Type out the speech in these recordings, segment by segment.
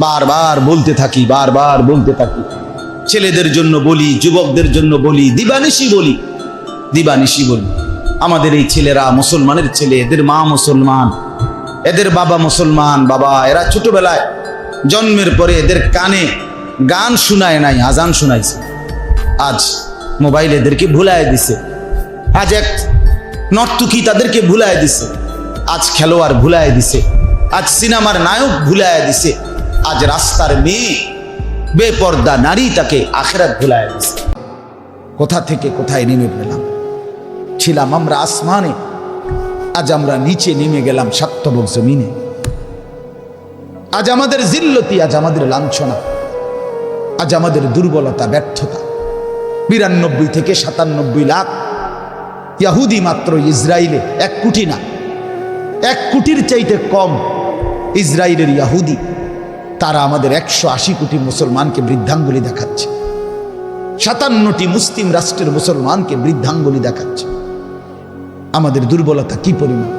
বারবার বলতে থাকি, বারবার বলতে থাকি। ছেলেদের জন্য বলি, যুবকদের জন্য বলি, দিবানিশি বলি দিবানিশি বলি। আমাদের এই ছেলেরা মুসলমানের ছেলে, এদের মা মুসলমান, এদের বাবা মুসলমান, বাবা, এরা ছোটবেলায় জন্মের পরে এদের কানে গান শোনায় নাই, আজান শোনাইছে। আজ মোবাইল এদেরকে ভুলায় দিছে। আজ এক নর্তুকি তাদেরকে ভুলায় দিছে। আজ খেলোয়াড় ভুলায় দিছে। আজ সিনেমার নায়ক ভুলায় দিছে। আজ রাস্তার মেয়ে বেপর্দা নারী তাকে আখেরাত ভুলায় দিছে। কোথা থেকে কোথায় নেমে পেলাম? ছিলাম আমরা আসমানে, আজ আমরা নিচে নেমে গেলাম সাত্তবক জমিনে। আজ আমাদের জিল্লতি, আজ আমাদের লাঞ্ছনা, আজ আমাদের দুর্বলতা, ব্যর্থতা। বিরানব্বই থেকে সাতানব্বই লাখ ইয়াহুদি মাত্র ইসরায়েলে এক কোটি না, এক কোটির চাইতে কম ইসরায়েলের ইয়াহুদি। তারা আমাদের একশো আশি কোটি মুসলমানকে বৃদ্ধাঙ্গুলি দেখাচ্ছে। সাতান্নটি মুসলিম রাষ্ট্রের মুসলমানকে বৃদ্ধাঙ্গুলি দেখাচ্ছে। আমাদের দুর্বলতা কি পরিমাণ?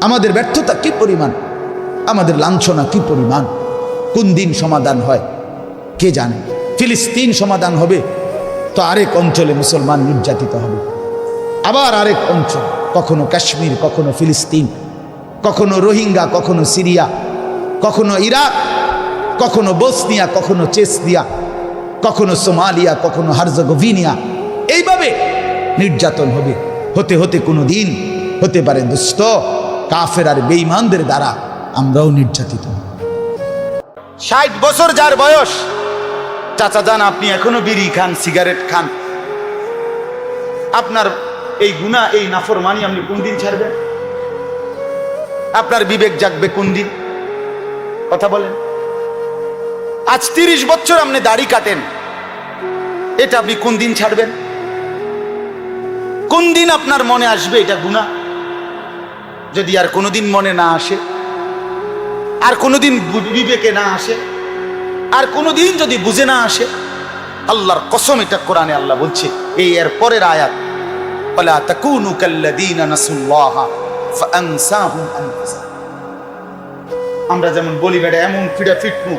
আমাদের ব্যর্থতা কি পরিমাণ? আমাদের লাঞ্ছনা কি পরিমাণ? কোন দিন সমাধান হয়? কে জানে? ফিলিস্তিন সমাধান হবে, তো আরেক অঞ্চলে মুসলমান নির্যাতিত হবে। আবার আরেক অঞ্চল, কখনো কাশ্মীর, কখনো ফিলিস্তিন, কখনো রোহিঙ্গা, কখনো সিরিয়া কখনো ইরাক, কখনো বসনিয়া, কখনো চেসনিয়া, কখনো সোমালিয়া, কখনো হার্জগোভিনিয়া। এইভাবে নির্যাতন হবে। হতে হতে কোনো দিন হতে পারে দুস্থ কাফের আর বেইমানদের দ্বারা আমরাও নির্যাতিত। ষাট বছর যার বয়স, চাচা যান আপনি এখনও বিড়ি খান, সিগারেট খান। আপনার এই গুণা এই নাফরমানি আপনি কোন দিন ছাড়বেন? আপনার বিবেক জাগবে কোন দিন? কথা বলেন আজ তিরিশ বছর আপনি দাড়ি কাটেন এটা আপনি কোন দিন ছাড়বেন কোন দিন আপনার মনে আসবে এটা গুণা যদি আর কোনোদিন মনে না আসে আর কোনোদিন বু- বিবেকে না আসে আর কোনোদিন যদি বুঝে না আসে আল্লাহর কসম এটা কোরআনে আল্লাহ বলছে এই এর পরের আয়াত ولا تكونوا كالذين نسوا الله فأنساهم أنفسهم আমরা যেমন বলি, বেটা, এমন ফিডা ফিটমু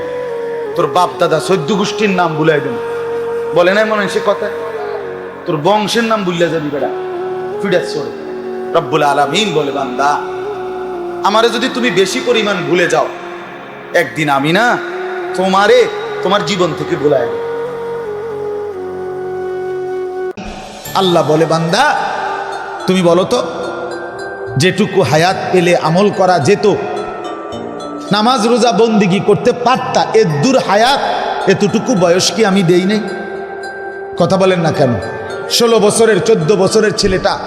তোর বাপ দাদা সদ্য গোষ্ঠীর নাম ভুলাই দেন বলে নাই মনে সে কথা তোর বংশের নাম ভুলে যাবি, বেটা। ফিডা চোর রব্বুল আলামিন বলে, বান্দা, আমারে যদি তুমি বেশি পরিমাণ ভুলে যাও, একদিন আমি না তোমারে তোমার জীবন থেকে ভুলাই আল্লাহ বলে, বান্দা, তুমি বলো তো, যেটুকু হায়াত পেলে আমল করা যেত নামাজ, রোজা বন্দিগি করতে পারতা? এ দূর হায়াত, এতটুকু বয়স কি আমি দেই নাই? কথা বলেন না কেন? ষোলো বছরের, চোদ্দ বছরের ছেলেটা,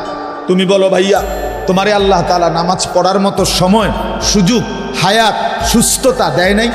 তুমি বলো ভাইয়া, তোমারে আল্লাহ তালা নামাজ পড়ার মতো সময়, সুযোগ, হায়াত, সুস্থতা দেয় নাই?